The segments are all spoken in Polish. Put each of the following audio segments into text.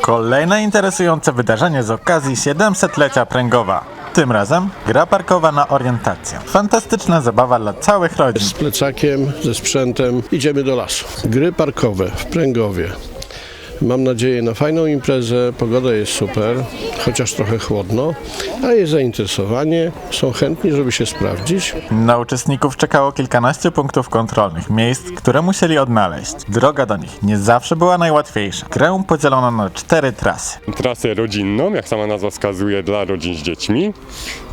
Kolejne interesujące wydarzenie z okazji 700-lecia Pręgowa. Tym razem gra parkowa na orientację. Fantastyczna zabawa dla całych rodzin. Z plecakiem, ze sprzętem idziemy do lasu. Gry parkowe w Pręgowie. Mam nadzieję na fajną imprezę, pogoda jest super, chociaż trochę chłodno, a jest zainteresowanie, są chętni, żeby się sprawdzić. Na uczestników czekało kilkanaście punktów kontrolnych, miejsc, które musieli odnaleźć. Droga do nich nie zawsze była najłatwiejsza. Grę podzielono na cztery trasy. trasę rodzinną, jak sama nazwa wskazuje, dla rodzin z dziećmi,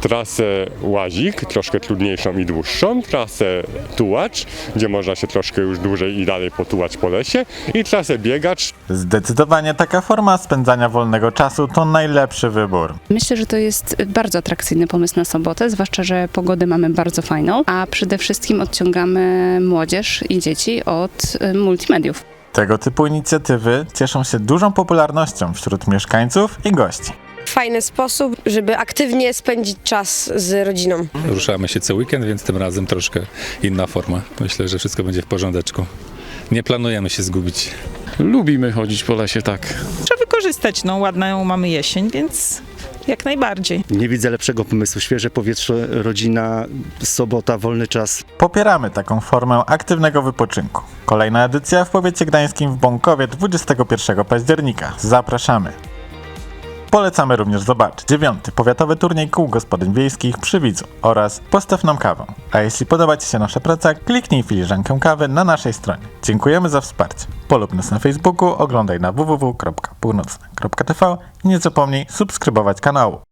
trasę łazik, troszkę trudniejszą i dłuższą, trasę tułacz, gdzie można się troszkę już dłużej i dalej potułać po lesie i trasę biegacz, Zdecydowanie taka forma spędzania wolnego czasu to najlepszy wybór. Myślę, że to jest bardzo atrakcyjny pomysł na sobotę, zwłaszcza, że pogodę mamy bardzo fajną, a przede wszystkim odciągamy młodzież i dzieci od y, multimediów. Tego typu inicjatywy cieszą się dużą popularnością wśród mieszkańców i gości. fajny sposób, żeby aktywnie spędzić czas z rodziną. Ruszamy się co weekend, więc tym razem troszkę inna forma. Myślę, że wszystko będzie w porządeczku. Nie planujemy się zgubić. Lubimy chodzić po lesie, tak. Trzeba wykorzystać, no ładną mamy jesień, więc jak najbardziej. Nie widzę lepszego pomysłu. Świeże powietrze, rodzina, sobota, wolny czas. Popieramy taką formę aktywnego wypoczynku. Kolejna edycja w powiecie gdańskim w Bąkowie 21 października. Zapraszamy. Polecamy również zobaczyć dziewiąty powiatowy turniej kół gospodyń wiejskich przy Widzu oraz Postaw nam kawę. A jeśli podoba Ci się nasza praca, kliknij filiżankę kawy na naszej stronie. Dziękujemy za wsparcie. Polub nas na Facebooku, oglądaj na www.północne.tv i nie zapomnij subskrybować kanału.